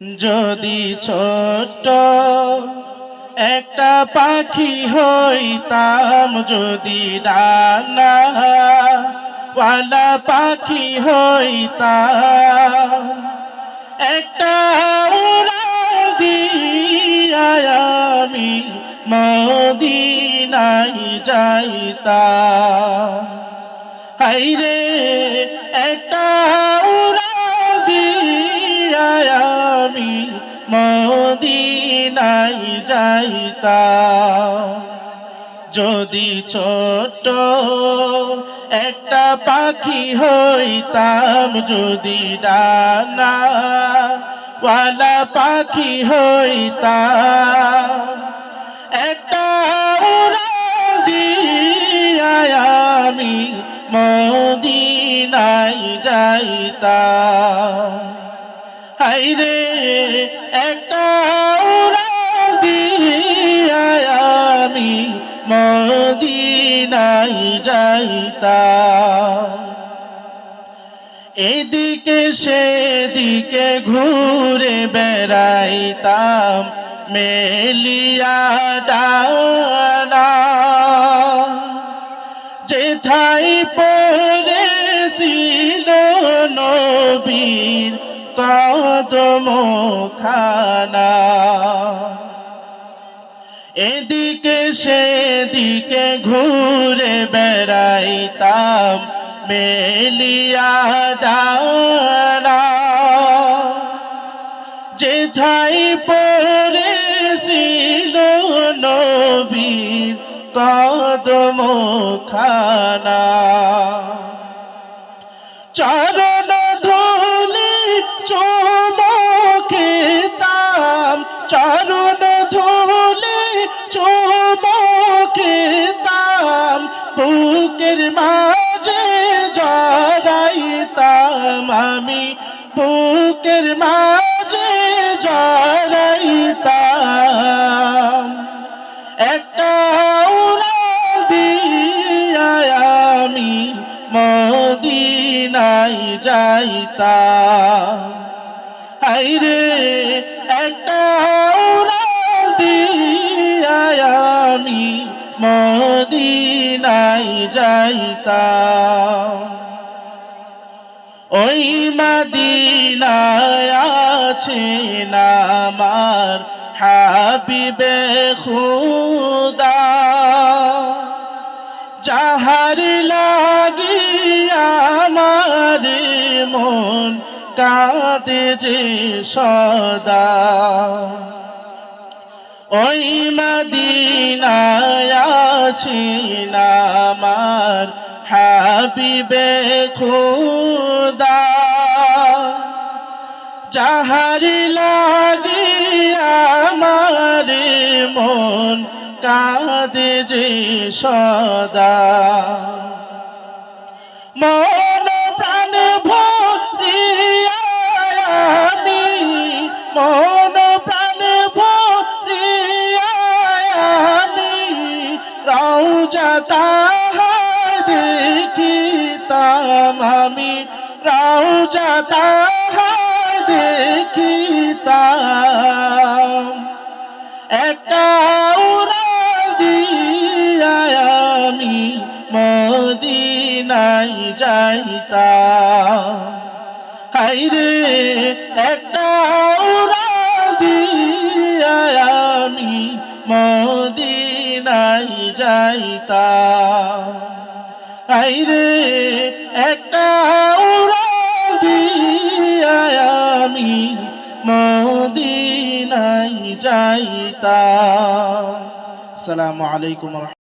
যদি ছোট একটা পাখি হইতাম, যদি ডানা ওয়ালা পাখি হইতাম, একটা উড়াল দিয়া আমি মদিনাই যাইতাম। হাইরে একটা মদিনাই যাইতাম। যদি ছোট একটা পাখি হইতাম, যদি ডানা পাখি হইতাম, একটা আমি মদিনাই যাইতাম। হাইরে একটা মদিনাই যাইতা এদিকে সেদিকে ঘুরে বেড়াইতাম মেলিয়া ডানা। যেথাই পড়েছিল নবীর কদম খানা এদিকে সেদিকে ঘুরে বেড়াইতাম মেলিয়া ডানা। যেথাই পড়েছিল নবীর কদম খানা চরণ বুকের মাঝে জড়াইতাম আমি, বুকের মাঝে জড়াইতাম। একটা আমি মদিনাই যাইতাম। হাইরে একটা উড়াল দিয়া আমি মদিনাই যাইতাম? ওই মদিনায় আছেন আমার হাবিবে খুদা। যাহার লাগি আমার মন কাঁদে যে সদা। ওই মদিনায় আমার হাবিবে খুদা। যাহার লাগে আমার মন কাঁদে যে সদা। আমি রৌজা তাহার দেখিতাম। একটা আমি মদিনাই যাইতাম। হাইরে একটা আমি মদিনাই যাইতাম। হাইরে যাইতাম আসসালামু আলাইকুম